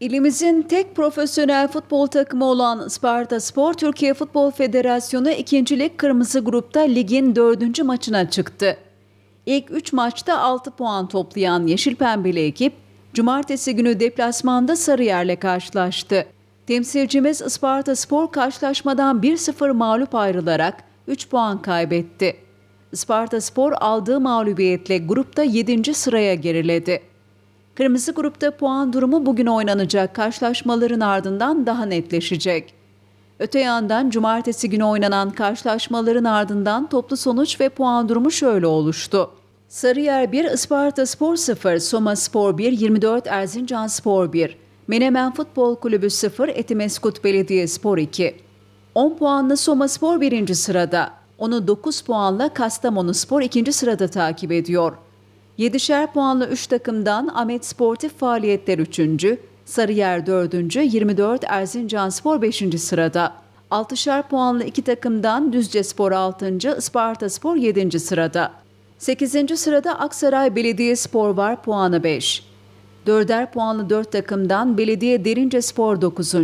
İlimizin tek profesyonel futbol takımı olan Isparta Spor Türkiye Futbol Federasyonu 2. Lig Kırmızı Grup'ta ligin 4. maçına çıktı. İlk 3 maçta 6 puan toplayan Yeşil Pembeli ekip, cumartesi günü deplasmanda Sarıyer'le karşılaştı. Temsilcimiz Isparta Spor karşılaşmadan 1-0 mağlup ayrılarak 3 puan kaybetti. Isparta Spor aldığı mağlubiyetle grupta 7. sıraya geriledi. Kırmızı grupta puan durumu bugün oynanacak karşılaşmaların ardından daha netleşecek. Öte yandan cumartesi günü oynanan karşılaşmaların ardından toplu sonuç ve puan durumu şöyle oluştu. Sarıyer 1, Isparta Spor 0, Soma Spor 1, 24 Erzincan Spor 1, Menemen Futbol Kulübü 0, Etimeskut Belediye Spor 2. 10 puanlı Soma Spor 1. sırada, onu 9 puanla Kastamonu Spor 2. sırada takip ediyor. 7'şer puanlı 3 takımdan Ahmet Sportif Faaliyetler 3. Sarıyer 4. 24 Erzincan Spor 5. sırada. 6'şer puanlı 2 takımdan Düzce Spor 6. Isparta Spor 7. sırada. 8. sırada Aksaray Belediyespor var puanı 5. 4'er puanlı 4 takımdan Belediye Derince Spor 9.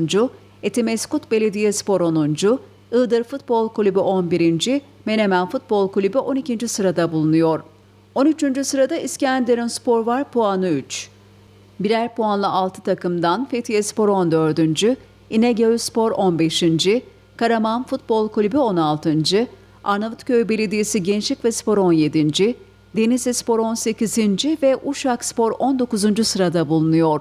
Etimeskut Belediyespor 10. Iğdır Futbol Kulübü 11. Menemen Futbol Kulübü 12. sırada bulunuyor. 13. sırada İskenderun Spor var puanı 3. Birer puanla 6 takımdan Fethiye Spor 14. İnegöl Spor 15. Karaman Futbol Kulübü 16. Arnavutköy Belediyesi Gençlik ve Spor 17. Denizli Spor 18. ve Uşak Spor 19. sırada bulunuyor.